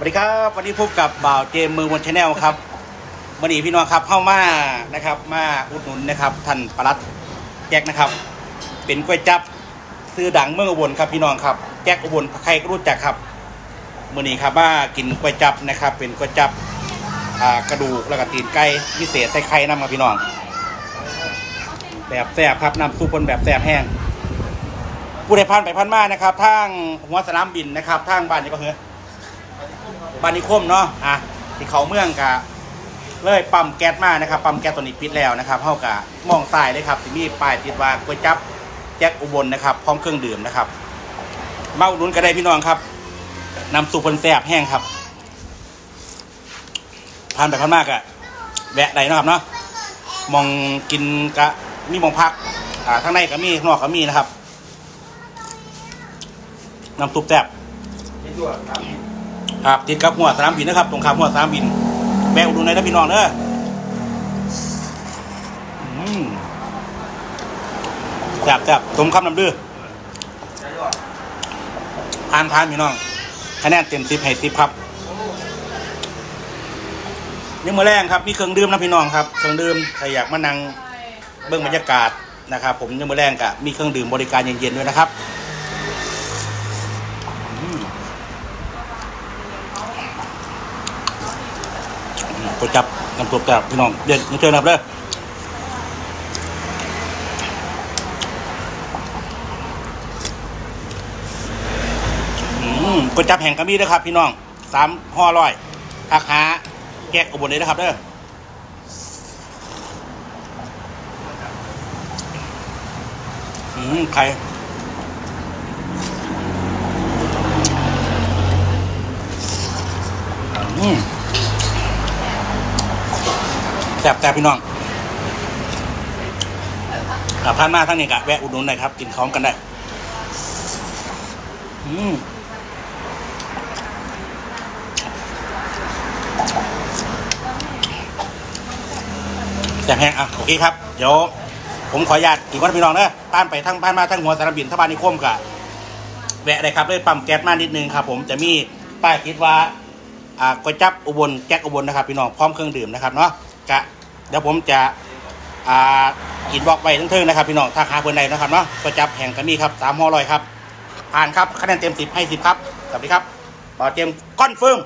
สวัสดีครับวันนี้พบกับบ่าวเจมมือบนชาแนลครับวันนี้พี่น้องครับเข้ามานะครับ มาอุดหนุนนะครับท่านปลัดแจ็คนะครับ เป็นก๋วยจับซื้อดังเมืองอุบลครับพี่น้องครับแจ็คอุบลใครก็รู้จักครับมื่อนี้ครับมากินก๋วยจับนะครับ เป็นก๋วยจับกระดูกแล้วก็ตีนไก่พิเศษใส่ไข่น้ำครับพี่น้อง แบบแซ่บครับน้ำซุปเป็นแบบแซ่บแห้งผู้ใดผ่านไปผ่านมานะครับทางหัวสนามบินนะครับทางบ้านนี่ก็คือ บานิคมเนาะอะที่เขาเมืองกะเลยปั๊มแก๊สมานะครับปั๊มแก๊สตัวนี้ปิดแล้วนะครับเท่ากับมองซ้ายเลยครับที่มีป้ายติดว่าก๋วยจับแจ็คอุบลนะครับพร้อมเครื่องดื่มนะครับมาอุดหนุนก็ได้พี่น้องครับนำสู่คนแซ่บแห้งครับผ่านไปผ่านมากอะแวะได้นะครับเนาะมองกินกะมีมองพักอ่าข้างในก็มีข้างนอกก็มีนะครับน้ำซุปแซ่บ ครับติดกับหัวสนามบินนะครับ ตรงข้ามหัวสนามบินแวะอุดหนุนในนะพี่น้องเด้ออืมแซ่บแซ่บสมคำนำดื้อทานทานพี่น้องคะแนนเต็มสิบให้สิบครับยังมือแรงครับมีเครื่องดื่มนะพี่น้องครับเครื่องดื่มใครอยากมานั่งเบื้องบรรยากาศนะครับ ผมยังมือแรงกะมีเครื่องดื่มบริการเย็นๆด้วยนะครับ อืมก๋วจับน้ำซุปกับพี่น้องเดี๋ยวมาเจอนะครับเด้ออืมก๋วยจับแห่งกระบี่นะครับ พี่น้องสามห่อร้อยทักหาแกกอุบลเลยนะครับเด้ออืมไข่อืม แซ่บแซ่บพี่น้องกับท่านมาทั้งนี้กะแวะอุดหนุนหน่อยครับ กินของกันได้ อืมแซ่บแห้งอะโอเคครับ เดี๋ยว ผมขออนุญาตอีกวันพี่น้องเนอะผ่านไปทั้งผ่านมาทั้งหัวสารบินทบานิคมกะแวะได้ครับเลยปั๊มแก๊สมานิดนึงครับ ผมจะมีป้ายคิดว่าอ่าก๋วยจับอุบลแจ็คอุบลนะครับพี่น้องพร้อมเครื่องดื่มนะครับเนาะกะ เดี๋ยวผมจะอ่าอินบอกไปทั้งเทิงนะครับพี่น้องถ้าหาเพื่อนใดนะครับเนาะก็จับแห่งกันนี่ครับสามห่อลอยครับผ่านครับคะแนนเต็มสิบให้สิบครับสวัสดีครับต่อเตรียมก้อนเฟิร์ม